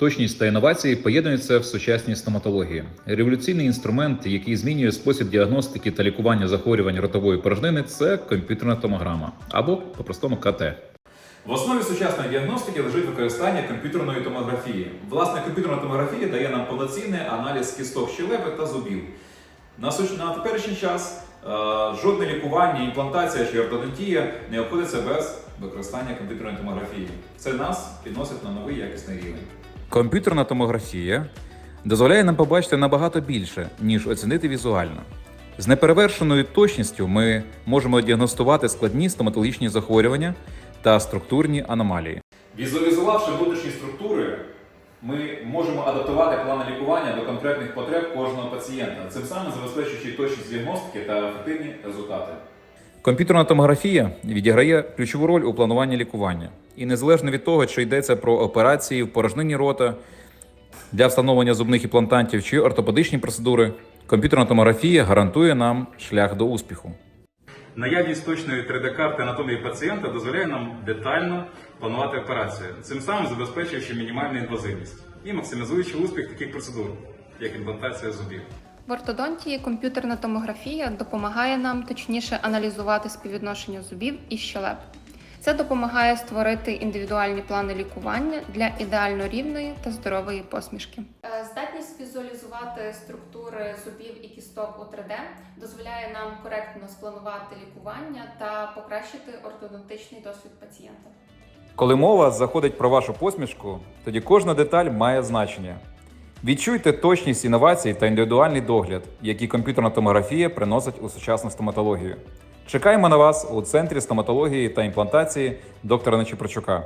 Точність та інновації поєднуються в сучасній стоматології. Революційний інструмент, який змінює спосіб діагностики та лікування захворювань ротової порожнини, це комп'ютерна томограма або по-простому КТ. В основі сучасної діагностики лежить використання комп'ютерної томографії. Власне, комп'ютерна томографія дає нам повноцінний аналіз кісток щелепи та зубів. На, на теперішній час е, жодне лікування, імплантація чи ортодонтія не обходиться без використання комп'ютерної томографії. Це нас підносить на новий якісний рівень. Комп'ютерна томографія дозволяє нам побачити набагато більше, ніж оцінити візуально. З неперевершеною точністю ми можемо діагностувати складні стоматологічні захворювання та структурні аномалії. Візуалізувавши внутрішні структури, ми можемо адаптувати плани лікування до конкретних потреб кожного пацієнта, цим самим забезпечуючи точність діагностики та ефективні результати. Комп'ютерна томографія відіграє ключову роль у плануванні лікування. І незалежно від того, чи йдеться про операції в порожнині рота для встановлення зубних імплантантів чи ортопедичні процедури, комп'ютерна томографія гарантує нам шлях до успіху. Наявність точної 3D-карти анатомії пацієнта дозволяє нам детально планувати операцію, цим самим забезпечуючи мінімальну інвазивність і максимізуючи успіх таких процедур, як імплантація зубів. В ортодонтії комп'ютерна томографія допомагає нам точніше аналізувати співвідношення зубів і щелеп. Це допомагає створити індивідуальні плани лікування для ідеально рівної та здорової посмішки. Е, Здатність візуалізувати структури зубів і кісток у 3D дозволяє нам коректно спланувати лікування та покращити ортодонтичний досвід пацієнта. Коли мова заходить про вашу посмішку, тоді кожна деталь має значення. Відчуйте точність інновацій та індивідуальний догляд, які комп'ютерна томографія приносить у сучасну стоматологію. Чекаємо на вас у центрі стоматології та імплантації доктора Нечіпорчука.